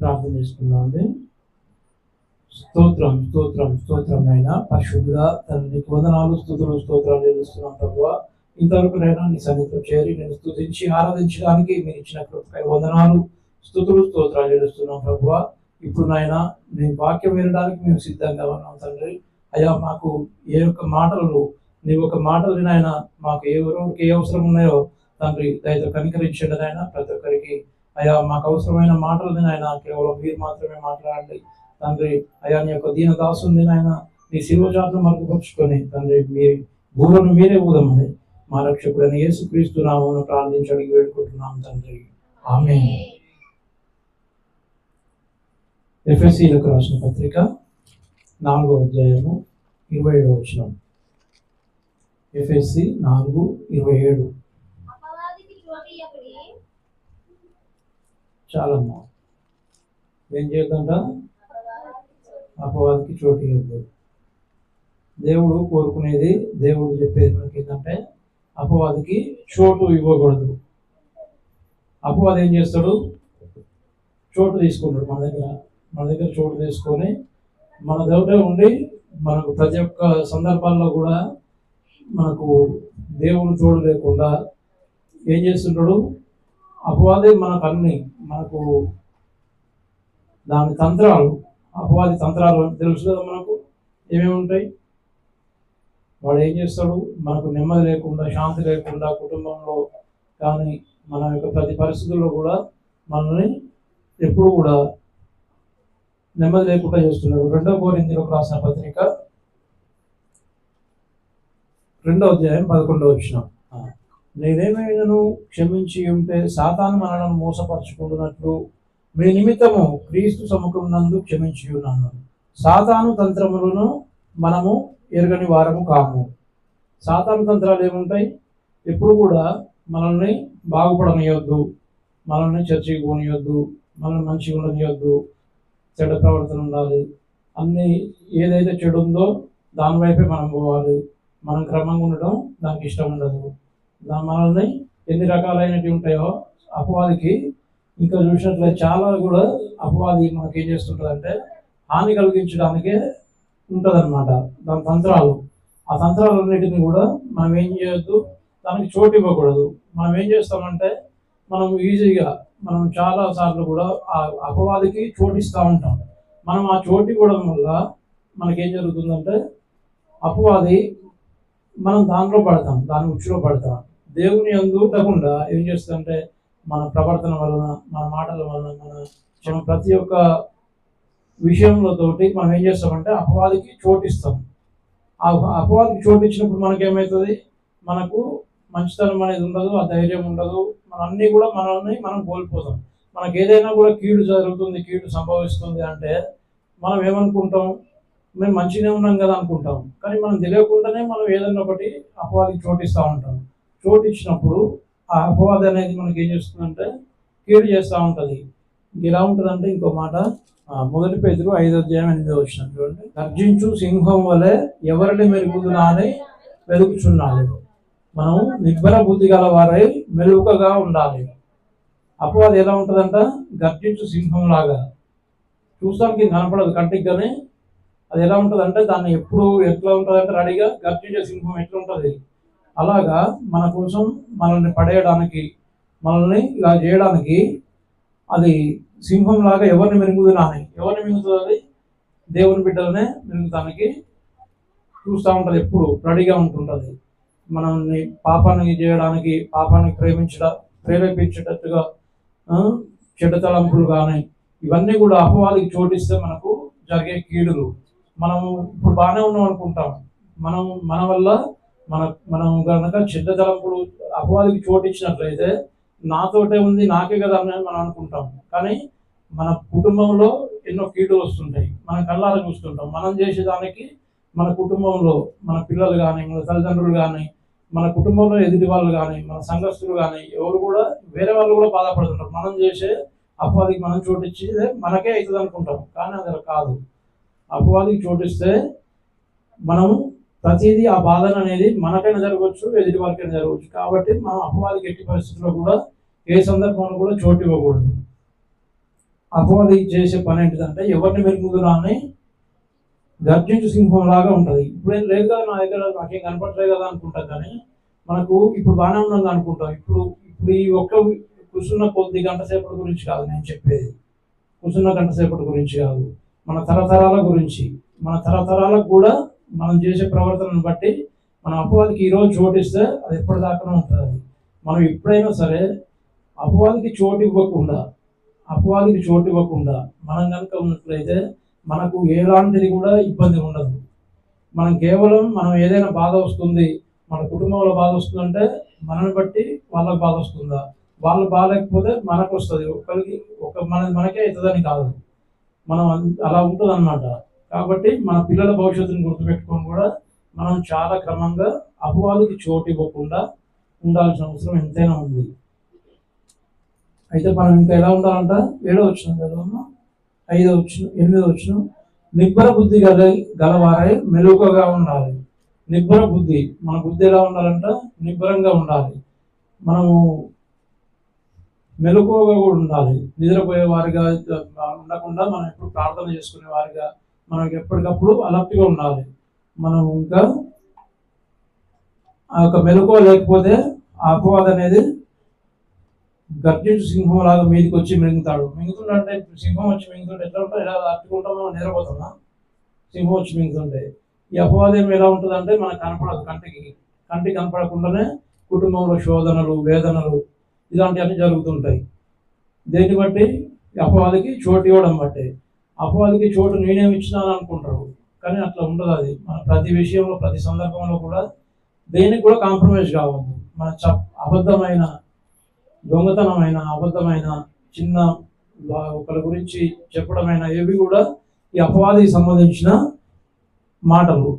ప్రార్థన చేసుకుందాం అండి స్తోత్రం స్తోత్రం స్తోత్రం అయినా పరిశుద్ధుగా తండ్రి వందనాలు స్థుతులు స్తోత్రాలు చెల్లిస్తున్నాం ప్రభు ఇంతవరకు నైనా నీ సన్నిధిలో చేరి నేను స్థుతించి ఆరాధించడానికి మీరు ఇచ్చిన కృపకై వందనాలు స్థుతులు స్తోత్రాలు చెల్లిస్తున్నాం ప్రభు ఇప్పుడు నాయన నీ వాక్యం వినడానికి మేము సిద్ధంగా ఉన్నాం తండ్రి. అయ్యా మాకు ఏ యొక్క మాటలు నీ ఒక మాటలు నాయన మాకు ఏ ఎవరికి ఏ అవసరం ఉన్నాయో తండ్రి దయతో కనికరించండి నాయన. ప్రతి ఒక్కరికి అయ్యా మాకు అవసరమైన మాటలు ఆయన కేవలం మీరు మాత్రమే మాట్లాడండి. తండ్రి అయ్యా నీ యొక్క దీన దాసుని ఆయన నీ శిల్వజాతను మరుగుపరుచుకొని తండ్రి మీ భూములను మీరే ఊదమని మా రక్షకుడైన యేసుక్రీస్తు నామమును ప్రార్థించడానికి వేడుకుంటున్నాం తండ్రి. ఆమె ఎఫ్ఎస్సీలకు రాసిన పత్రిక నాలుగో అధ్యాయము ఇరవై ఏడు వచ్చిన ఎఫ్ఎస్సి నాలుగు ఇరవై ఏడు అపవాదికి చోటియ్యకుడి చాలమ్మా ఏం చేయొద్దంట అపవాదికి చోటు ఇవ్వద్దు. దేవుడు కోరుకునేది దేవుడు చెప్పేది మనకి ఏంటంటే అపవాదికి చోటు ఇవ్వకూడదు. అపవాది ఏం చేస్తాడు? చోటు తీసుకుంటాడు మన దగ్గర. మన దగ్గర చోటు తీసుకొని మన దగ్గర ఉండి మనకు ప్రతి ఒక్క సందర్భాల్లో కూడా మనకు దేవుడు తోడు లేకుండా ఏం చేస్తుంటాడు? అపవాదే మనకు అన్ని మనకు దాని తంత్రాలు అపవాది తంత్రాలు తెలుసు కదా మనకు ఏమేమి ఉంటాయి? వాడు ఏం చేస్తాడు? మనకు నెమ్మది లేకుండా శాంతి లేకుండా కుటుంబంలో కానీ మన యొక్క ప్రతి పరిస్థితుల్లో కూడా మనల్ని ఎప్పుడు కూడా నెమ్మది లేకుండా చేస్తున్నాడు. రెండవ కోరింతలకు రాసిన పత్రిక రెండవ అధ్యాయం పదకొండవ వచ్చినాం నేనేమైనను క్షమించి ఉంటే సాతాను మనలను మోసపరుచుకుంటున్నట్లు మీ నిమిత్తము క్రీస్తు సముఖం నందు క్షమించి ఉన్నాను. సాతాను తంత్రములను మనము ఎరగని వారము కాము. సాతాను తంత్రాలు ఏముంటాయి? ఎప్పుడు కూడా మనల్ని బాగుపడనియొద్దు. మనల్ని చర్చికి పోనీయొద్దు. మనల్ని మంచిగా ఉండనియొద్దు. చెడు ప్రవర్తన ఉండాలి. అన్ని ఏదైతే చెడు ఉందో దాని వైపే మనం పోవాలి. మనం క్రమంగా ఉండడం దానికి ఇష్టం ఉండదు. మనల్ని ఎన్ని రకాలైనవి ఉంటాయో అపవాదికి ఇంకా చూసినట్లయితే చాలా కూడా అపవాది మనకి ఏం చేస్తుంటుంది అంటే హాని కలిగించడానికే ఉంటుందన్నమాట. దాని తంత్రాలు. ఆ తంత్రాలన్నిటిని కూడా మనం ఏం చేయొద్దు దానికి చోటు ఇవ్వకూడదు. మనం ఏం చేస్తామంటే మనం ఈజీగా మనం చాలా సార్లు కూడా ఆ అపవాదికి చోటు ఇస్తూ ఉంటాం. మనం ఆ చోటు ఇవ్వడం వల్ల మనకేం జరుగుతుందంటే అపవాది మనం దాంట్లో పడతాం దాని ఉచ్చులో పడతాం. దేవుని అందుకుండా ఏం చేస్తుందంటే మన ప్రవర్తన వలన మన మాటల వలన మన మనం ప్రతి ఒక్క విషయంలో తోటి మనం ఏం చేస్తామంటే అపవాదికి చోటిస్తాం. ఆ అపవాదికి చోటిచ్చినప్పుడు మనకేమవుతుంది మనకు మంచితనం అనేది ఉండదు ఆ ధైర్యం ఉండదు. మన అన్నీ కూడా మనల్ని మనం కోల్పోతాం. మనకి ఏదైనా కూడా కీడు జరుగుతుంది కీడు సంభవిస్తుంది అంటే మనం ఏమనుకుంటాం? మేము మంచిగానే ఉన్నాం కదా అనుకుంటాం. కానీ మనం తెలియకుండానే మనం ఏదైనా ఒకటి అపవాదికి చోటిస్తూ ఉంటాం. చోటు ఇచ్చినప్పుడు ఆ అపవాది అనేది మనకి ఏం చేస్తుందంటే కీడు చేస్తూ ఉంటుంది. ఎలా ఉంటుందంటే ఇంకో మాట మొదటి పేదరు ఐదో అధ్యాయం ఎనిమిది వచ్చిన చూడండి. గర్జించు సింహం వలె ఎవరిని మెరుగుదునా అని వెలుగుచున్నాడు మనం నిబ్బర బుద్ధి గల వారై మెలుకగా ఉండాలి. అపవాది ఎలా ఉంటుందంట? గర్జించు సింహం లాగా చూస్తానికి కనపడదు కంటికి కానీ. అది ఎలా ఉంటుందంటే దాన్ని ఎప్పుడు ఎట్లా ఉంటుందంటే రెడీగా గర్జించే సింహం ఎట్లా ఉంటుంది అలాగా మన కోసం మనల్ని పడేయడానికి మనల్ని ఇలా చేయడానికి అది సింహం లాగా ఎవరిని మిరుగుతున్నాని ఎవరిని మింగుతుంది దేవుని బిడ్డలనే మెరుగుతానికి చూస్తూ ఉంటుంది ఎప్పుడు రెడీగా ఉంటుంటుంది. మనల్ని పాపాన్ని చేయడానికి పాపాన్ని ప్రేమించడ ప్రేరేపించేటట్టుగా చెడ్డ తలంపులు కానీ ఇవన్నీ కూడా అపవాదికి చోటిస్తే మనకు జరిగే కీడులు. మనము ఇప్పుడు బాగానే ఉన్నాం అనుకుంటాం. మనం మన వల్ల మన మనం కనుక చెడ్డ తలంపులు అపవాదికి చోటిచ్చినట్లయితే నాతోటే ఉంది నాకే కదా అని మనం అనుకుంటాం. కానీ మన కుటుంబంలో ఎన్నో కీడులు వస్తుంటాయి. మనం కళ్ళారా చూస్తుంటాం. మనం చేసేదానికి మన కుటుంబంలో మన పిల్లలు కానీ మన తల్లిదండ్రులు కానీ మన కుటుంబంలో ఎదుటి వాళ్ళు కానీ మన సంఘస్థులు కానీ ఎవరు కూడా వేరే వాళ్ళు కూడా బాధపడుతుంటారు. మనం చేసే అపవాదికి మనం చోటిచ్చి మనకే అవుతుంది అనుకుంటాం. కానీ అది కాదు. అపవాదికి చోటిస్తే మనం ప్రతిదీ ఆ బాధన అనేది మనకైనా జరగవచ్చు ఎదుటి వాళ్ళకైనా జరగవచ్చు. కాబట్టి మనం అపవాదికి ఎట్టి పరిస్థితుల్లో కూడా ఏ సందర్భంలో కూడా చోటు ఇవ్వకూడదు. అపవాది చేసే పని ఏంటిదంటే ఎవరిని మెరుగుదురా అని గర్జించు సింహం లాగా ఉంటుంది. ఇప్పుడేం లేదు కదా నా దగ్గర నాకేం కనపడలేదు కదా అనుకుంటా కానీ మనకు ఇప్పుడు బాగానే ఉన్నది అనుకుంటాం. ఇప్పుడు ఇప్పుడు ఈ ఒక్క కూర్చున్న కొద్ది గంట సేపటి గురించి కాదు నేను చెప్పేది. కూర్చున్న గంట సేపటి గురించి కాదు. మన తరతరాల గురించి మన తరతరాలకు కూడా మనం చేసే ప్రవర్తనను బట్టి మన అపవాదికి ఈరోజు చోటిస్తే అది ఎప్పటిదాకా ఉంటుంది. మనం ఎప్పుడైనా సరే అపవాదికి చోటు ఇవ్వకుండా అపవాదికి చోటు ఇవ్వకుండా మనం కనుక ఉన్నట్లయితే మనకు ఎలాంటిది కూడా ఇబ్బంది ఉండదు. మనం కేవలం మనం ఏదైనా బాధ వస్తుంది మన కుటుంబంలో బాధ వస్తుందంటే మనల్ని బట్టి వాళ్ళకి బాధ వస్తుందా? వాళ్ళు బాగాలేకపోతే మనకు వస్తుంది. ఒకరికి ఒక మన మనకే అవుతుందని కాదు. మనం అలా ఉంటుంది అన్నమాట కాబట్టి మన పిల్లల భవిష్యత్తుని గుర్తుపెట్టుకొని కూడా మనం చాలా క్రమంగా అపవాదికి చోటు ఇవ్వకుండా ఉండాల్సిన అవసరం ఎంతైనా ఉంది. అయితే మనం ఇంకా ఎలా ఉండాలంట? ఏడో వచ్చిన కదా ఐదో వచ్చిన ఎనిమిదో వచ్చిన నిబ్బర బుద్ధి గల గలవారై మెలుకగా ఉండాలి. నిబ్బర బుద్ధి మన బుద్ధి ఎలా ఉండాలంట? నిబ్బరంగా ఉండాలి. మనము మెలకువగా కూడా ఉండాలి. నిద్రపోయే వారిగా ఉండకుండా మనం ఎప్పుడు ప్రార్థన చేసుకునే వారిగా మనకి ఎప్పటికప్పుడు అలర్ట్గా ఉండాలి. మనం ఇంకా ఆ యొక్క మెలకువ లేకపోతే ఆ అపవాద అనేది గర్జించు సింహం లాగా మీదకి వచ్చి మింగుతాడు. మింగుతుంటే సింహం వచ్చి మింగుతుంటే ఎట్లా ఉంటాం ఎలా అట్టుకుంటాం మనం నిద్రపోతామా? సింహం వచ్చి మింగుతుంటే. ఈ అపవాదం ఎలా ఉంటుందంటే మనకు కనపడదు కంటికి. కంటికి కనపడకుండానే కుటుంబంలో శోధనలు వేదనలు ఇలాంటివన్నీ జరుగుతుంటాయి. దేన్ని బట్టి? అపవాదికి చోటు ఇవ్వడం బట్టి. అపవాదికి చోటు నేనేమి ఇచ్చినాను అనుకుంటారు. కానీ అట్లా ఉండదు అది. మన ప్రతి విషయంలో ప్రతి సందర్భంలో కూడా దేనికి కూడా కాంప్రమైజ్ కావద్దు. మన చ అబద్ధమైన దొంగతనమైన అబద్ధమైన చిన్న ఒకరి గురించి చెప్పడమైన ఏవి కూడా ఈ అపవాదికి సంబంధించిన మాటలు.